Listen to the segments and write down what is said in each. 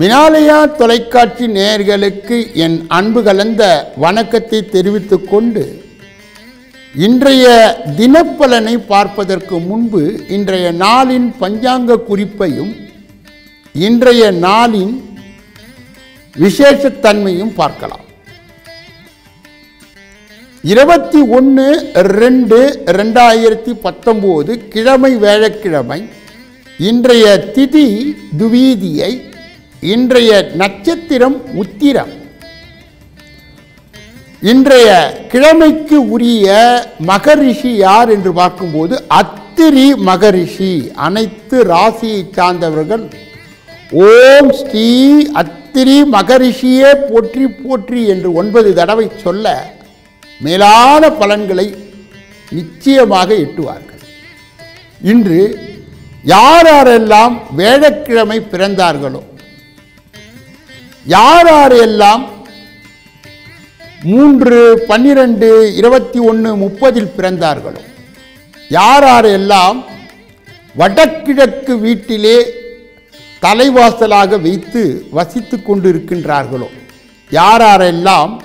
மினாலயா தொலைக்காட்சி நேயர்களுக்கு என் அன்பு கலந்த வணக்கத்தை தெரிவித்துக் கொண்டு இன்றைய தினப்பலனை பார்ப்பதற்கு முன்பு இன்றைய நாளின் பஞ்சாங்க குறிப்பையும் இன்றைய நாளின் விசேஷத்தன்மையும் பார்க்கலாம். இருபத்தி ஒன்று ரெண்டு ரெண்டாயிரத்தி பத்தொம்போது கிழமை வேழக்கிழமை இன்றைய திதி துவீதியை இன்றைய நட்சத்திரம் உத்திரம். இன்றைய கிழமைக்கு உரிய மகரிஷி யார் என்று பார்க்கும்போது அத்திரி மகரிஷி. அனைத்து ராசியை சார்ந்தவர்கள் ஓம் ஸ்ரீ அத்திரி மகரிஷியே போற்றி போற்றி என்று ஒன்பது தடவை சொல்ல மேலான பலன்களை நிச்சயமாக எட்டுவார்கள். இன்று யாரெல்லாம் வேழக்கிழமை பிறந்தார்களோ யார் யாரெல்லாம் மூன்று பன்னிரண்டு இருபத்தி ஒன்று முப்பதில் பிறந்தார்களோ? யார் யாரெல்லாம் வடகிழக்கு வீட்டிலே தலைவாசலாக வைத்து வசித்து கொண்டிருக்கின்றார்களோ? யாரெல்லாம்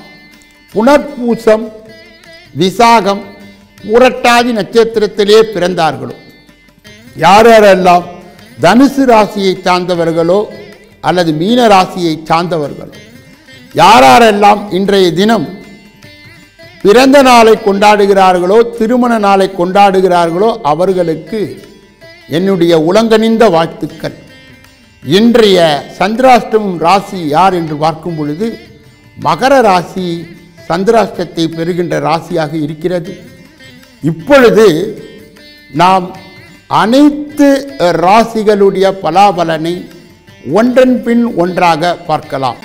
புனர்பூசம் விசாகம் புரட்டாதி நட்சத்திரத்திலே பிறந்தார்களோ? யாரெல்லாம் தனுசு ராசியை சார்ந்தவர்களோ? அல்லது மீன ராசியை சார்ந்தவர்கள். யாரெல்லாம் இன்றைய தினம் பிறந்த நாளை கொண்டாடுகிறார்களோ திருமண நாளை கொண்டாடுகிறார்களோ அவர்களுக்கு என்னுடைய உலங்கணிந்த வாழ்த்துக்கள். இன்றைய சந்திராஷ்டமம் ராசி யார் என்று பார்க்கும் பொழுது மகர ராசி சந்திராஷ்டத்தை பெறுகின்ற ராசியாக இருக்கிறது. இப்பொழுது நாம் அனைத்து ராசிகளுடைய பலாபலனை ஒன்றன் பின் ஒன்றாக பார்க்கலாம்.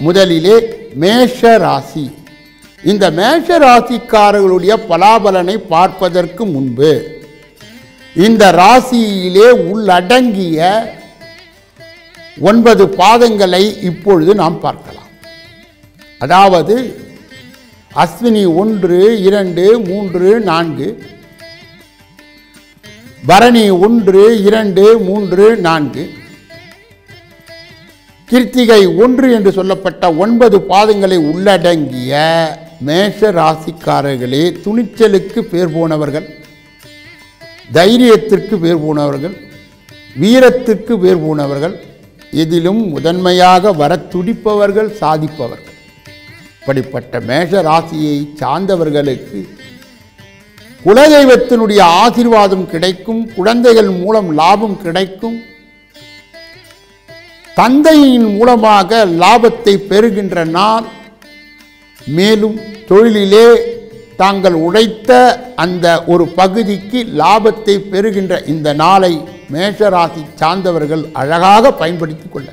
முதலிலே மேஷ ராசி இந்த மேஷ ராசிக்காரர்களுடைய பலாபலனை பார்ப்பதற்கு முன்பு இந்த ராசியிலே உள்ளடங்கிய ஒன்பது பாதங்களை இப்பொழுது நாம் பார்க்கலாம். அதாவது அஸ்வினி ஒன்று இரண்டு மூன்று நான்கு. பரணி ஒன்று இரண்டு மூன்று நான்கு. கிருத்திகை ஒன்று என்று சொல்லப்பட்ட ஒன்பது பாதங்களை உள்ளடங்கிய மேஷ ராசிக்காரர்களே துணிச்சலுக்கு பேர் போனவர்கள். தைரியத்திற்கு பேர் போனவர்கள் வீரத்திற்கு பேர் போனவர்கள் இதிலும் முதன்மையாக வர துடிப்பவர்கள் சாதிப்பவர்கள். இப்படிப்பட்ட மேஷ ராசியை சார்ந்தவர்களுக்கு குலதெய்வத்தினுடைய ஆசீர்வாதம் கிடைக்கும் குழந்தைகள் மூலம் லாபம் கிடைக்கும். தந்தையின் மூலமாக லாபத்தை பெறுகின்ற நாள் மேலும் தொழிலிலே தாங்கள் உழைத்த அந்த ஒரு பகுதிக்கு லாபத்தை பெறுகின்ற இந்த நாளை மேஷராசி சார்ந்தவர்கள் அழகாக பயன்படுத்திக் கொள்ள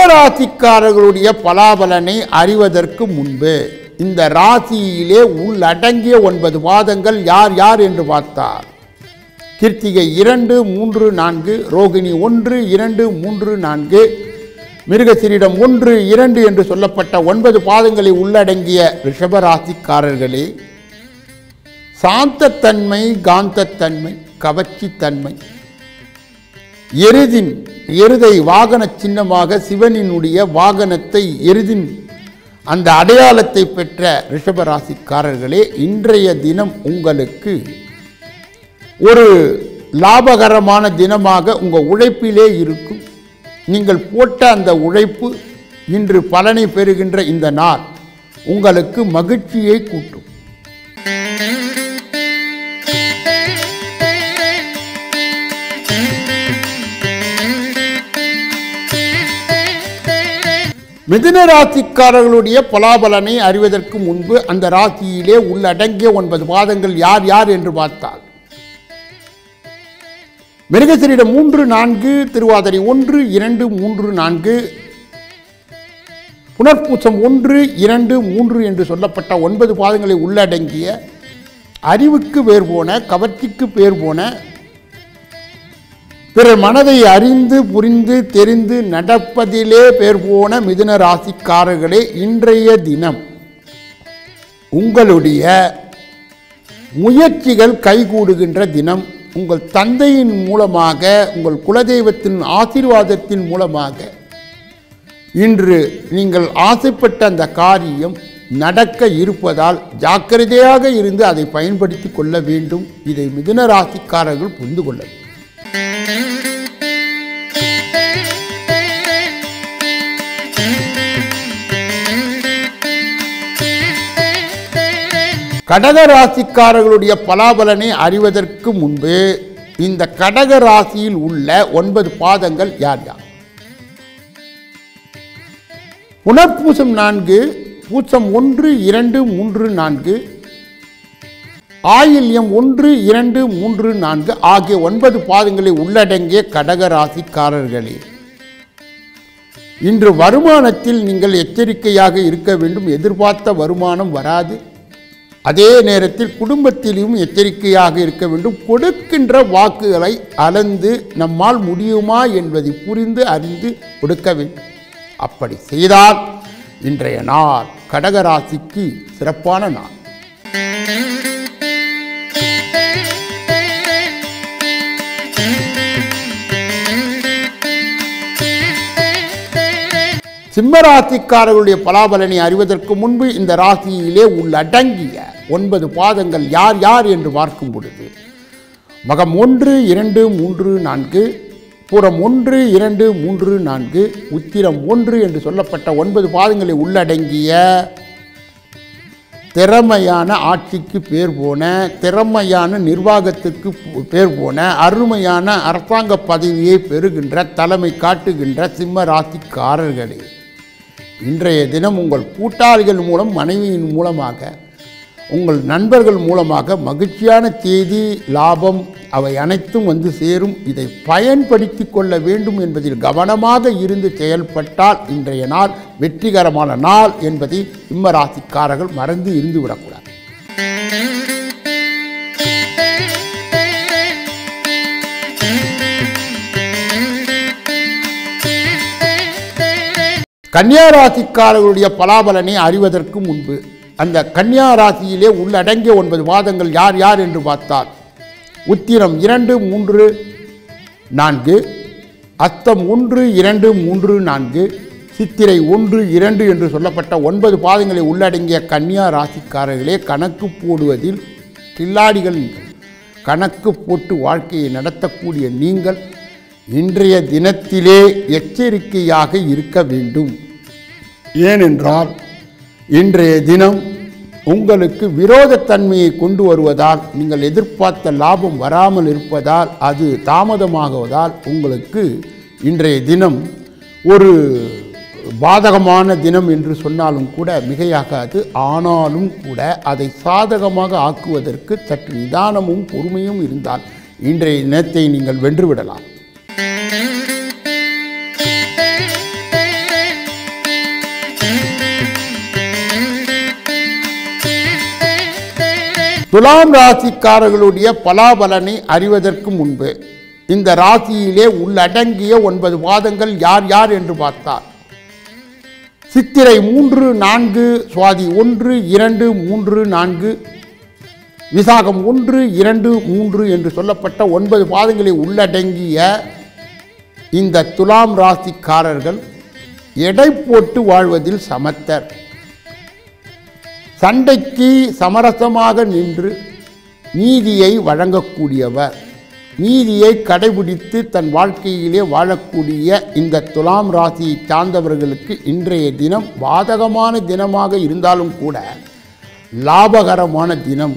ரிஷபராசிக்காரர்களுடைய பலாபலனை அறிவதற்கு முன்பு இந்த ராசியிலே உள்ளடங்கிய ஒன்பது மாதங்கள் யார் யார் என்று பார்த்தார் கிருத்திகை இரண்டு மூன்று நான்கு ரோகிணி ஒன்று இரண்டு மூன்று நான்கு மிருகசிரிடம் ஒன்று இரண்டு என்று சொல்லப்பட்ட ஒன்பது பாதங்களை உள்ளடங்கிய ரிஷபராசிக்காரர்களே சாந்தத்தன்மை காந்தத்தன்மை கவர்ச்சித்தன்மை எருதின் எருதை வாகன சின்னமாக சிவனினுடைய வாகனத்தை எருதின் அந்த அடையாளத்தை பெற்ற ரிஷபராசிக்காரர்களே இன்றைய தினம் உங்களுக்கு ஒரு லாபகரமான தினமாக உங்கள் உழைப்பிலே இருக்கும். நீங்கள் போட்ட அந்த உழைப்பு இன்று பலனை பெறுகின்ற இந்த நாள் உங்களுக்கு மகிழ்ச்சியை கூட்டும். மிதுன ராசிக்காரர்களுடைய பலாபலனை அறிவதற்கு முன்பு அந்த ராசியிலே உள்ளடங்கிய ஒன்பது பாதங்கள் யார் யார் என்று பார்த்தால் மிருகசீரிடம் மூன்று நான்கு திருவாதிரை ஒன்று இரண்டு மூன்று நான்கு. புனர்பூசம் ஒன்று இரண்டு மூன்று என்று சொல்லப்பட்ட ஒன்பது பாதங்களை உள்ளடங்கிய அறிவுக்கு பேர் போன கவர்ச்சிக்கு பேர் போன பிறர் மனதை அறிந்து புரிந்து தெரிந்து நடப்பதிலே பேர் போன மிதுன ராசிக்காரர்களே இன்றைய தினம் உங்களுடைய முயற்சிகள் கைகூடுகின்ற தினம். உங்கள் தந்தையின் மூலமாக உங்கள் குலதெய்வத்தின் ஆசீர்வாதத்தின் மூலமாக இன்று நீங்கள் ஆசைப்பட்ட அந்த காரியம் நடக்க இருப்பதால் ஜாக்கிரதையாக இருந்து அதை பயன்படுத்தி கொள்ள வேண்டும். இதை மிதுன ராசிக்காரர்கள் புரிந்து கொள்ள வேண்டும். கடக ராசிக்காரர்களுடைய பலாபலனை அறிவதற்கு முன்பு இந்த கடக ராசியில் உள்ள ஒன்பது பாதங்கள் யார் யார்? புனர்பூசம் நான்கு பூசம் ஒன்று இரண்டு மூன்று நான்கு ஆயில்யம் ஒன்று இரண்டு மூன்று நான்கு ஆகிய ஒன்பது பாதங்களை உள்ளடங்கிய கடக ராசிக்காரர்களே இன்று வருமானத்தில் நீங்கள் எச்சரிக்கையாக இருக்க வேண்டும். எதிர்பார்த்த வருமானம் வராது. அதே நேரத்தில் குடும்பத்திலும் எச்சரிக்கையாக இருக்க வேண்டும். கொடுக்கின்ற வாக்குகளை அளந்து நம்மால் முடியுமா என்பதை புரிந்து அறிந்து கொடுக்க வேண்டும். அப்படி செய்தால் இன்றைய நாள் கடகராசிக்கு சிறப்பான நாள். சிம்மராசிக்காரர்களுடைய பலாபலனை அறிவதற்கு முன்பு இந்த ராசியிலே உள்ளடங்கிய ஒன்பது பாதங்கள் யார் யார் என்று பார்க்கும் பொழுது மகம் ஒன்று இரண்டு மூன்று நான்கு புறம் ஒன்று இரண்டு மூன்று நான்கு உத்திரம் ஒன்று என்று சொல்லப்பட்ட ஒன்பது பாதங்களை உள்ளடங்கிய திறமையான ஆட்சிக்கு பேர் போன திறமையான நிர்வாகத்துக்கு பேர் போன அருமையான அரசாங்க பதவியை பெறுகின்ற தலைமை காட்டுகின்ற சிம்ம ராசிக்காரர்களே இன்றைய தினம் உங்கள் கூட்டாளிகள் மூலம் மனைவியின் மூலமாக உங்கள் நண்பர்கள் மூலமாக மகிழ்ச்சியான தேதி லாபம் அவை அனைத்தும் வந்து சேரும். இதை பயன்படுத்தி கொள்ள வேண்டும் என்பதில் கவனமாக இருந்து செயல்பட்டால் இன்றைய நாள் வெற்றிகரமான நாள் என்பதை இம்மராசிக்காரர்கள் மறந்து இருந்துவிடக்கூடும் கன்னியாராசிக்காரர்களுடைய கன்னியா ராசிக்காரர்களுடைய பலாபலனை அறிவதற்கு முன்பு அந்த கன்னியாராசியிலே உள்ளடங்கிய ஒன்பது வாதங்கள் யார் யார் என்று பார்த்தால் உத்திரம் இரண்டு மூன்று நான்கு அஸ்தம் ஒன்று இரண்டு மூன்று நான்கு சித்திரை ஒன்று இரண்டு என்று சொல்லப்பட்ட ஒன்பது பாதங்களை உள்ளடங்கிய கன்னியா ராசிக்காரர்களே கணக்கு போடுவதில் கில்லாடிகள் கணக்கு போட்டு வாழ்க்கையை நடத்தக்கூடிய நீங்கள் இன்றைய தினத்திலே எச்சரிக்கையாக இருக்க வேண்டும். ஏனென்றால் இன்றைய தினம் உங்களுக்கு விரோதத்தன்மையை கொண்டு வருவதால் நீங்கள் எதிர்பார்த்த லாபம் வராமல் இருப்பதால் அது தாமதமாகுவதால் உங்களுக்கு இன்றைய தினம் ஒரு பாதகமான தினம் என்று சொன்னாலும் கூட மிகையாகாது. ஆனாலும் கூட அதை சாதகமாக ஆக்குவதற்கு சற்று நிதானமும் பொறுமையும் இருந்தால் இன்றைய தினத்தை நீங்கள் வென்றுவிடலாம் துலாம் ராசிக்காரர்களுடைய பலாபலனை அறிவதற்கு முன்பு இந்த ராசியிலே உள்ளடங்கிய ஒன்பது பாதங்கள் யார் யார் என்று பார்த்தார் சித்திரை மூன்று நான்கு சுவாதி ஒன்று இரண்டு மூன்று நான்கு விசாகம் ஒன்று இரண்டு மூன்று என்று சொல்லப்பட்ட ஒன்பது பாதங்களை உள்ளடங்கிய இந்த துலாம் ராசிக்காரர்கள் எடை போட்டு வாழ்வதில் சமத்தர். சண்டைக்கு சமரசமாக நின்று நீதியை வழங்கக்கூடியவர். நீதியை கடைபிடித்து தன் வாழ்க்கையிலே வாழக்கூடிய இந்த துலாம் ராசியை சார்ந்தவர்களுக்கு இன்றைய தினம் பாதகமான தினமாக இருந்தாலும் கூட லாபகரமான தினம்.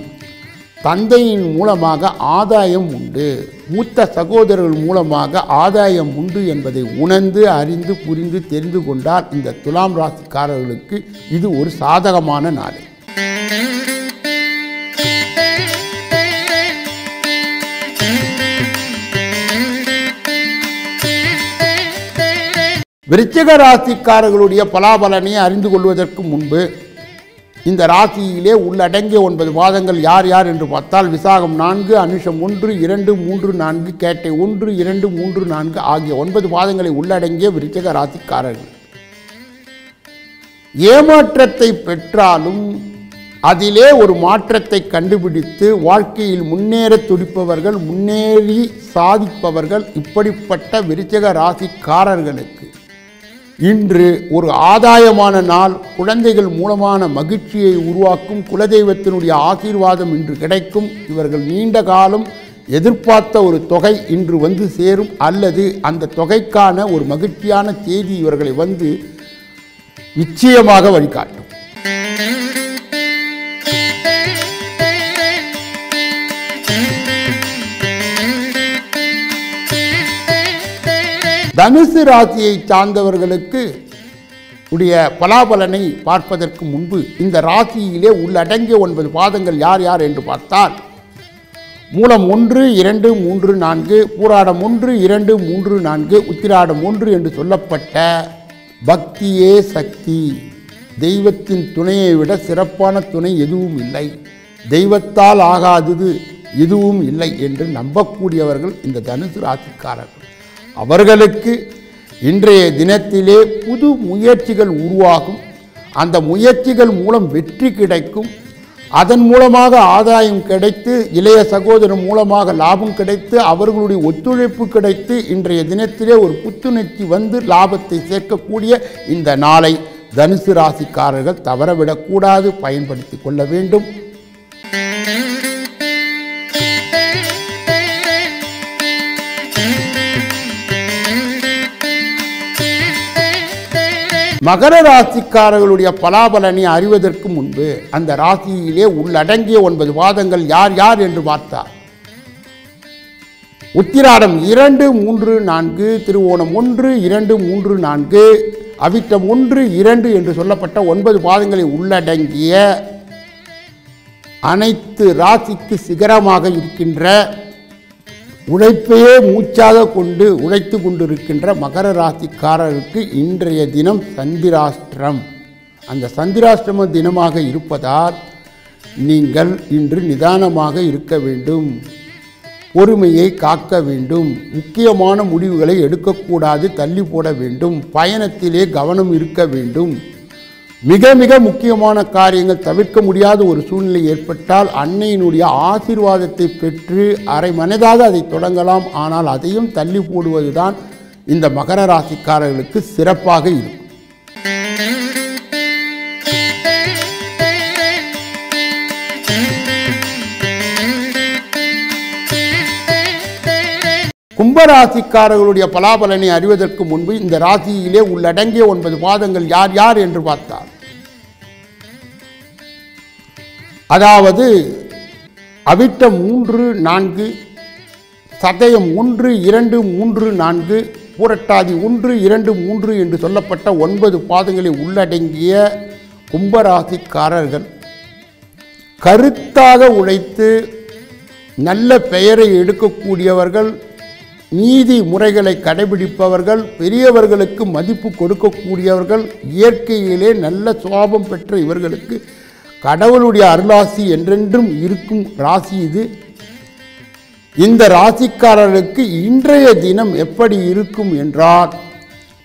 தந்தையின் மூலமாக ஆதாயம் உண்டு. மூத்த சகோதரர்கள் மூலமாக ஆதாயம் உண்டு என்பதை உணர்ந்து அறிந்து புரிந்து தெரிந்து கொண்டால் இந்த துலாம் ராசிக்காரர்களுக்கு இது ஒரு சாதகமான நாடு விருச்சிக ராசிக்காரர்களுடைய பலாபலனை அறிந்து கொள்வதற்கு முன்பு இந்த ராசியிலே உள்ளடங்கிய ஒன்பது மாதங்கள் யார் யார் என்று பார்த்தால் விசாகம் நான்கு அனுஷம் ஒன்று இரண்டு மூன்று நான்கு கேட்டை ஒன்று இரண்டு மூன்று நான்கு ஆகிய ஒன்பது மாதங்களை உள்ளடங்கிய விருச்சிக ராசிக்காரர்கள் ஏமாற்றத்தை பெற்றாலும் அதிலே ஒரு மாற்றத்தை கண்டுபிடித்து வாழ்க்கையில் முன்னேற துடிப்பவர்கள் முன்னேறி சாதிப்பவர்கள் இப்படிப்பட்ட விருச்சக ராசிக்காரர்களுக்கு இன்று ஒரு ஆதாயமான நாள். குழந்தைகள் மூலமான மகிழ்ச்சியை உருவாக்கும் குலதெய்வத்தினுடைய ஆசீர்வாதம் இன்று கிடைக்கும். இவர்கள் நீண்ட காலம் எதிர்பார்த்த ஒரு தொகை இன்று வந்து சேரும். அல்லது அந்த தொகைக்கான ஒரு மகிழ்ச்சியான தேதி இவர்களை வந்து நிச்சயமாக வழிகாட்டும். தனுசு ராசியை சார்ந்தவர்களுக்கு உடைய பலாபலனை பார்ப்பதற்கு முன்பு இந்த ராசியிலே உள்ளடங்கிய ஒன்பது பாதங்கள் யார் யார் என்று பார்த்தால் மூலம் ஒன்று இரண்டு மூன்று நான்கு பூராடம் ஒன்று இரண்டு மூன்று நான்கு உத்திராடம் ஒன்று என்று சொல்லப்பட்ட பக்தியே சக்தி. தெய்வத்தின் துணையை விட சிறப்பான துணை எதுவும் இல்லை. தெய்வத்தால் ஆகாதது எதுவும் இல்லை என்று நம்பக்கூடியவர்கள் இந்த தனுசு ராசிக்காரர்கள். அவர்களுக்கு இன்றைய தினத்திலே புது முயற்சிகள் உருவாகும். அந்த முயற்சிகள் மூலம் வெற்றி கிடைக்கும். அதன் மூலமாக ஆதாயம் கிடைத்து இளைய சகோதரன் மூலமாக லாபம் கிடைத்து அவர்களுடைய ஒத்துழைப்பு கிடைத்து இன்றைய தினத்திலே ஒரு புத்துணர்ச்சி வந்து லாபத்தை சேர்க்கக்கூடிய இந்த நாளை தனுசு ராசிக்காரர்கள் தவறவிடக்கூடாது பயன்படுத்தி கொள்ள வேண்டும். மகர ராசிக்காரர்களுடைய பலாபலனை அறிவதற்கு முன்பு அந்த ராசியிலே உள்ளடங்கிய ஒன்பது வாதங்கள் யார் யார் என்று பார்த்தார். உத்திராடம் இரண்டு மூன்று நான்கு திருவோணம் ஒன்று இரண்டு மூன்று நான்கு அவிட்டம் ஒன்று இரண்டு என்று சொல்லப்பட்ட ஒன்பது பாதங்களை உள்ளடங்கிய அனைத்து ராசிக்கு சிகரமாக இருக்கின்ற உழைப்பையே மூச்சாக கொண்டு உழைத்து கொண்டிருக்கின்ற மகர ராசிக்காரருக்கு இன்றைய தினம் சந்திராஷ்டிரம். அந்த சந்திராஷ்டிரம தினமாக இருப்பதால் நீங்கள் இன்று நிதானமாக இருக்க வேண்டும் பொறுமையை காக்க வேண்டும் முக்கியமான முடிவுகளை எடுக்கக்கூடாது தள்ளி போட வேண்டும் பயணத்திலே கவனம் இருக்க வேண்டும். மிக மிக முக்கியமான காரியங்கள் தவிர்க்க முடியாத ஒரு சூழ்நிலை ஏற்பட்டால் அன்னையினுடைய ஆசீர்வாதத்தை பெற்று அரை மனதாக அதை தொடங்கலாம். ஆனால் அதையும் தள்ளி போடுவதுதான் இந்த மகர ராசிக்காரர்களுக்கு சிறப்பாக இருக்கும். ராசிக்காரர்களுடைய பலாபலனை அறிவதற்கு முன்பு இந்த ராசியிலே உள்ளடங்கிய ஒன்பது பாதங்கள் யார் யார் என்று பார்த்தார் அதாவது அவிட்டம் மூன்று நான்கு சதயம் ஒன்று இரண்டு மூன்று நான்கு பூரட்டாதி ஒன்று இரண்டு மூன்று என்று சொல்லப்பட்ட ஒன்பது பாதங்களை உள்ளடங்கிய கும்பராசிக்காரர்கள் கருத்தாக உழைத்து நல்ல பெயரை எடுக்கக்கூடியவர்கள் நீதி முறைகளை கடைபிடிப்பவர்கள் பெரியவர்களுக்கு மதிப்பு கொடுக்கக்கூடியவர்கள் இயற்கையிலே நல்ல சுவாபம் பெற்ற இவர்களுக்கு கடவுளுடைய அருளாசி என்றென்றும் இருக்கும் ராசி இது. இந்த ராசிக்காரர்களுக்கு இன்றைய தினம் எப்படி இருக்கும் என்றால்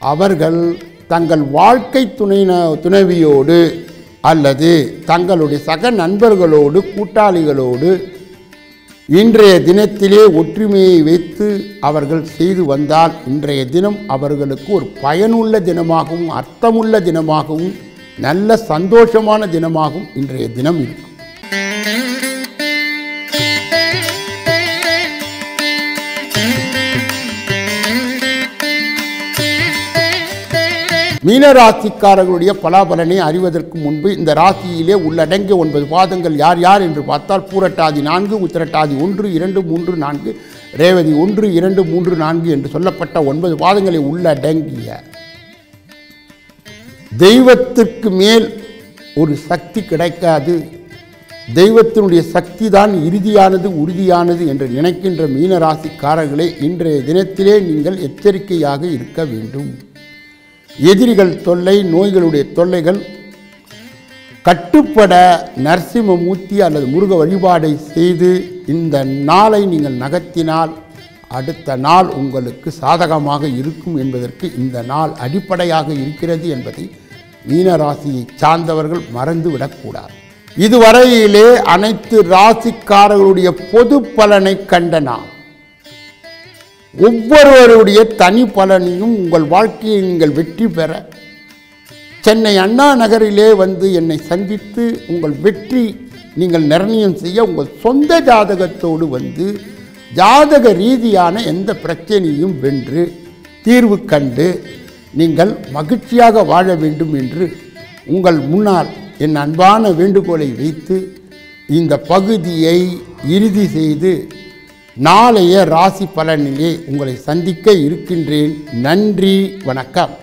அவர்கள் தங்கள் வாழ்க்கை துணை துணைவியோடு அல்லது தங்களுடைய சக நண்பர்களோடு கூட்டாளிகளோடு இன்றைய தினத்திலே ஒற்றுமையை வைத்து அவர்கள் செய்து வந்தால் இன்றைய தினம் அவர்களுக்கு ஒரு பயனுள்ள தினமாகவும் அர்த்தமுள்ள தினமாகவும் நல்ல சந்தோஷமான தினமாகவும் இன்றைய தினம் இருக்கும். மீனராசிக்காரர்களுடைய பலாபலனை அறிவதற்கு முன்பு இந்த ராசியிலே உள்ளடங்கிய ஒன்பது பாதங்கள் யார் யார் என்று பார்த்தால் பூரட்டாதி நான்கு உத்திரட்டாதி ஒன்று இரண்டு மூன்று நான்கு ரேவதி ஒன்று இரண்டு மூன்று நான்கு என்று சொல்லப்பட்ட ஒன்பது பாதங்களை உள்ளடங்கிய தெய்வத்திற்கு மேல் ஒரு சக்தி கிடைக்காது. தெய்வத்தினுடைய சக்தி தான் இறுதியானது உறுதியானது என்று நினைக்கின்ற மீனராசிக்காரர்களே இன்றைய தினத்திலே நீங்கள் எச்சரிக்கையாக இருக்க வேண்டும். எதிரிகள் தொல்லை நோய்களுடைய தொல்லைகள் கட்டுப்பட நரசிம்மமூர்த்தி அல்லது முருக வழிபாடை செய்து இந்த நாளை நீங்கள் நகர்த்தினால் அடுத்த நாள் உங்களுக்கு சாதகமாக இருக்கும் என்பதற்கு இந்த நாள் அடிப்படையாக இருக்கிறது என்பதை மீனராசியை சார்ந்தவர்கள் மறந்துவிடக்கூடாது. இதுவரையிலே அனைத்து ராசிக்காரர்களுடைய பொது பலனை கண்ட நாம் ஒவ்வொருவருடைய தனி பலனையும் உங்கள் வாழ்க்கையை நீங்கள் வெற்றி பெற சென்னை அண்ணா நகரிலே வந்து என்னை சந்தித்து உங்கள் வெற்றி நீங்கள் நிர்ணயம் செய்ய உங்கள் சொந்த ஜாதகத்தோடு வந்து ஜாதக ரீதியான எந்த பிரச்சனையும் வென்று தீர்வு கண்டு நீங்கள் மகிழ்ச்சியாக வாழ வேண்டும் என்று உங்கள் முன்னால் என் அன்பான வேண்டுகோளை வைத்து இந்த பகுதியை இறுதி செய்து நாளைய ராசி பலனிலே உங்களை சந்திக்க இருக்கின்றேன். நன்றி வணக்கம்.